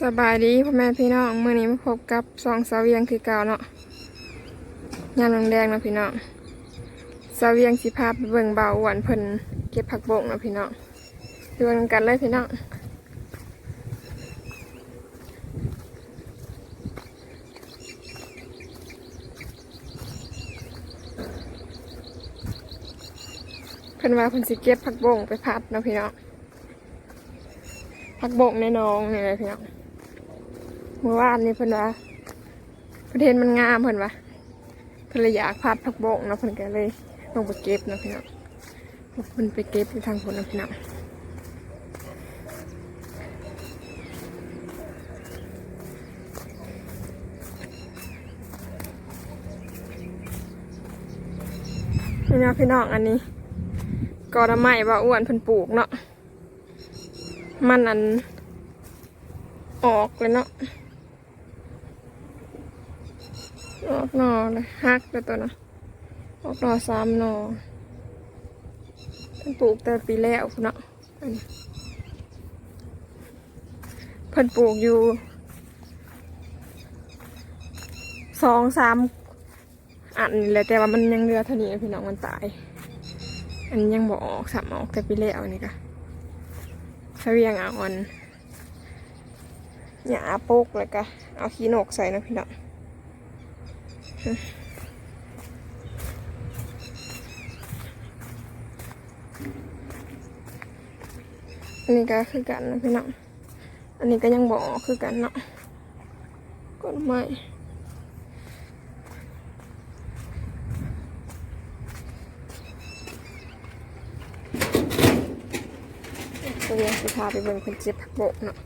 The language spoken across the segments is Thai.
สบายดีพ่อแม่พี่น้องเมื่อนี้มาพบกับสองสาเวียงคือเก่าเนาะยามแดงๆเนาะพี่น้องสาเวียงสิพาไปเบิ่งเบาหวานเพิ่นเก็บผักบงเนาะพี่น้องไปเบิ่งกันเลยพี่น้องเพิ่นว่าเพิ่นสิเก็บผักบงไปพัดเนาะพี่น้องผักบงในหนองนี่เลยพี่น้อง เมื่อวานนี้เพิ่นว่าประเทศมันงามเพิ่นว่าเพิ่นเลยอยากพัดผักบงเนาะเพิ่นก็เลยลงไปเก็บเนาะพี่น้องเพิ่นไปเก็บอยู่ทางคนเนะพี่น้องพี่น้องพี่น้องอันนี้กอดไม้ว่าอ้วนเพิ่นปลูกเนาะมันอันออกเลยเนาะ ออกหนอเลยฮักเลยตัวนะออกหนอสามหนอเพิ่นปลูกแต่ปีแล้วพุ่นเนาะอันนี้เพิ่นปลูกอยู่สองสามอันนี่แหละแต่ว่ามันยังเหลือเท่านี้พี่น้องมันตาย อันยังบอกออกสามออกแต่ปีแล้วนี่ก็เสวียงเอาอันหยาปกเลยก็เอาขี้นกใส่นะพี่น้อง อันนี้ก็คือกันนะพี่น้อง อันนี้ก็ยังบอกคือกันเนาะกดไม่ตัวเรียนสิพาไปเบิ่งคนเจ็บผักโบกเนาะ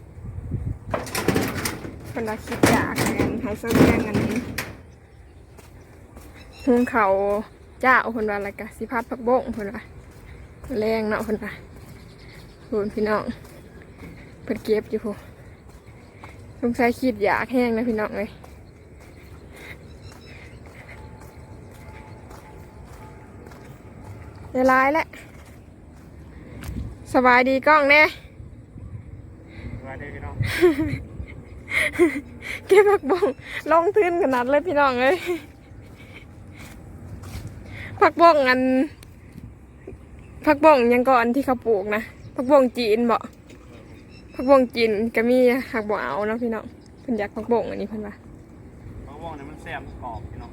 คนละคิดอยากกันให้เสื้อแดงอันนี้ หุงเขาเจ้าคนว่าอะไรกะสิพัดผักโบกคนว่าแรงเนาะคนว่าพูนพี่น้องเพิ่นเก็บอยู่พูนสงสัยคิดอยากแห้งนะพี่น้องเลยเดี๋ยวร้ายแล้วสบายดีกล้องแน่สวัสดีพี่น้องเก็บผักบงลงทุนขนาดเลยพี่น้องเลย ผักบงอันผักบงยังก่อนที่เขาปลูกนะผักบงจีนบ่ผักบงจีนก็มีหักบ่เอาเนาะพี่น้องเพิ่นอยากผักบงอันนี้เพิ่นว่ามะม่วงเนี่ยมันแซ่บกรอบพี่น้อง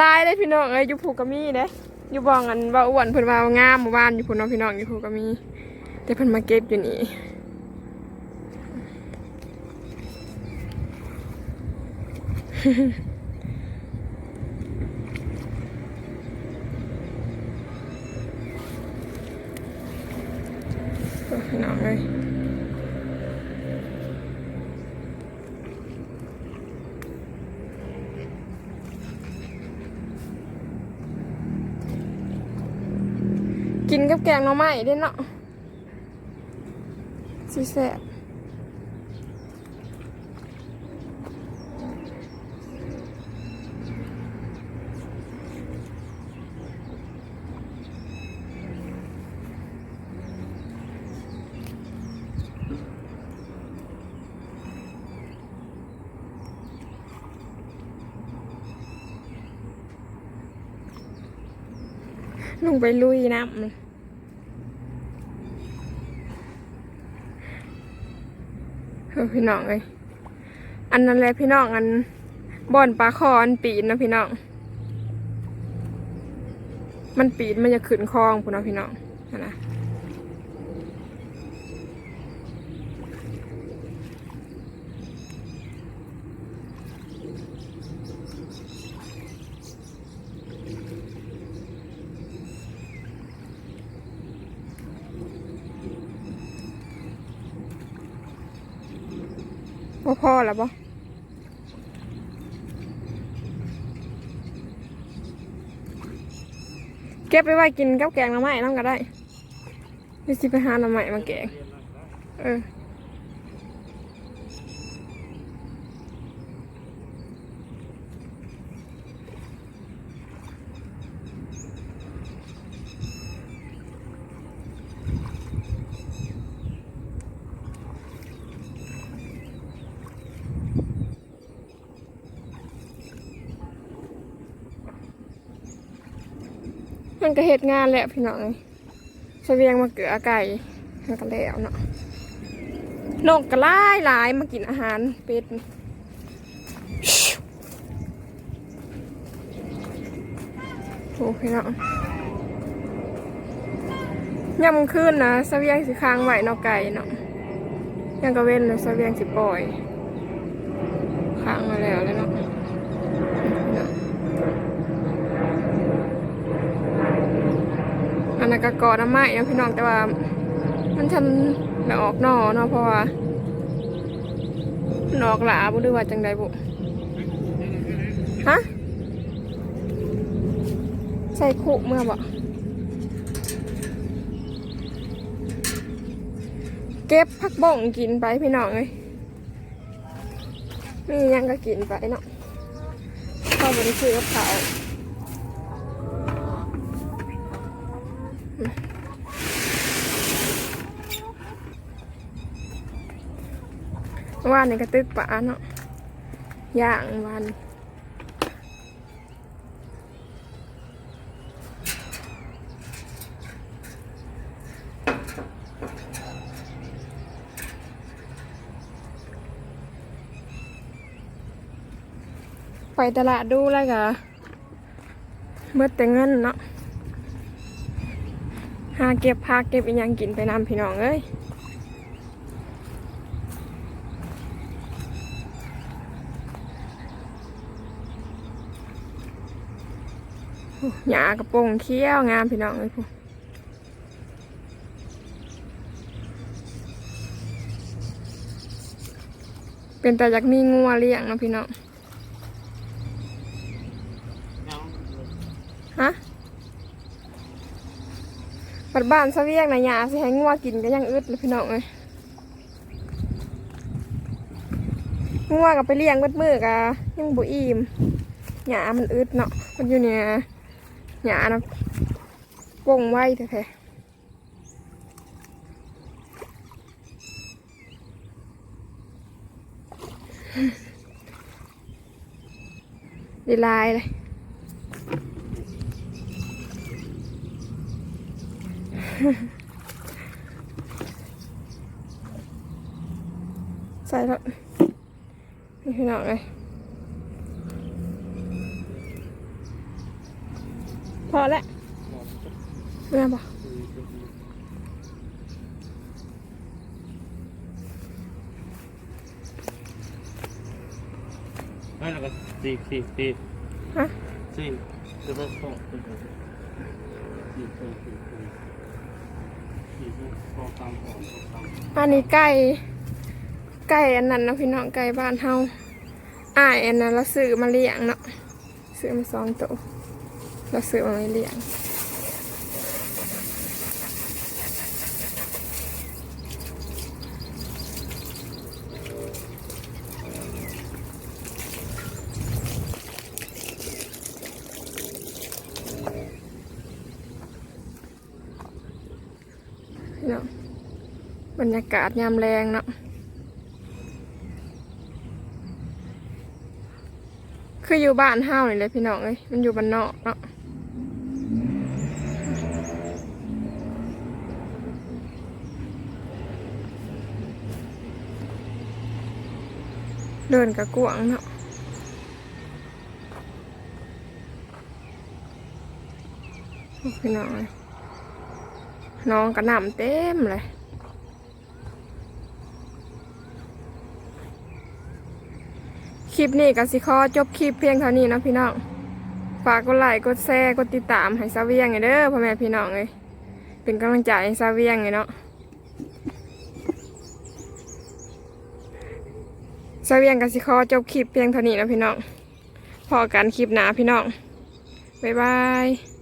ลายเลยพี่น้องเอ้ยอยู่ภูกระมีเด้อยู่บ่องอันว่าอ้วนเพิ่นว่างามหมู่บ้านอยู่พุ่นเนาะพี่น้องอยู่ภูกระมี แต่เพิ่นมาเก็บอยู่นี่โอ้ยพี่น้องเอ้ย กินกับแกงหน่อไม้เด้เนาะสิแซ่บ ลงไปลุยน้ำเลยเออพี่น้องเลยอันนั้นแหละพี่น้องอันบ่อนปลาคออันปีนนะพี่น้อง มันปีนมันจะขึ้นคลองพุ่นนะพี่น้องนั่นนะ พ่อพ่อแล้วปะเก็บไปไว้กินกับแกงหน้ำไม้น้ำก็ได้นี่สิไปหาหน้ำไม้มาแกง เออ มันก็เฮ็ดงานแหละพี่น้องเสวียงมาเกลือไก่มันก็แล้วเนาะนกก็หลายหลายมากินอาหารเป็ดโอ้พี่น้องยามกลางคืนนะเสเวียงสิค้างไหวนอกไก่เนาะยังกระเว้นเลยเสเวียงสิปล่อย ค้างมาแล้วเลยเนาะเนาะ อั นนั้นก็กอน้ำไม้นะพี่น้องแต่ว่ามันทันได้ออกนอเนาะเพราะว่ามันออกหลาบุหรือว่าจังใดบุฮะใส่คุเมื่อบ่เก็บผักบ่งกินไปพี่น้องเลยมียังก็กินไปเนาะเข้าบริซื้อกับเขาว ว่านในกระตึกป่าเนาะย่างวันไปตลาดดูแล้วกะเมื่อแต่เงินเนาะหาเก็บพาเก็บอีกอย่างกินไปนำพี่น้องเอ้ย หญ้ากระโปรงเขี้ยวงามพี่น้องเลยพูเป็นแต่อยากมีงัวเลี้ยงเนาะพี่น้องฮะปัดบ้านซะเสวียงนะหญ้าสิให้งัวกินก็ยังอึดเลยพี่น้องเลยงัวกับไปเลี้ยงเบิดมือกะยังบ่อิ่มหญ้ามันอึดเนาะมันอยู่เนี่ย หญ้านะปงไว้แท้ดีลายเลยใส่แล้วนี่พี่น้องเลย พอแล้วเมื่อบอกเฮ้ยแล้วก็สี่สี่สี่ฮะสี่จะไปสองสี่สองสี่สองสี่สี่สองสามสองสามอันนี้ไก่ไก่อันนั้นนะพี่น้องไก่บ้านเฮาอ้ายอันนั้นเราซื้อมาเลี้ยงเนาะซื้อมาสองตัว เราซื้อมาเลี้ยงเนาะบรรยากาศยามแรงเนาะคืออยู่บ้านเฮาวนี่เลยพี่น้องเอ้ยมันอยู่บ้านนอกเนาะ ดินกับกวงเนาะโอ้พี่น้องน้องกระหน่ำเต็มเลยคลิปนี้ก็สิขอจบคลิปเพียงเท่านี้นะพี่น้อง ฝากกดไลค์กดแชร์กดติดตามให้ซาเวียงไงเด้อพ่อแม่พี่น้องเลยเป็นกำลังใจให้ซาเวียงไงเนาะ ซเวียงก็สิคอจบคลิปเพียงเท่านี้นะพี่น้องพอกันคลิปหนาพี่น้อง บ๊ายบาย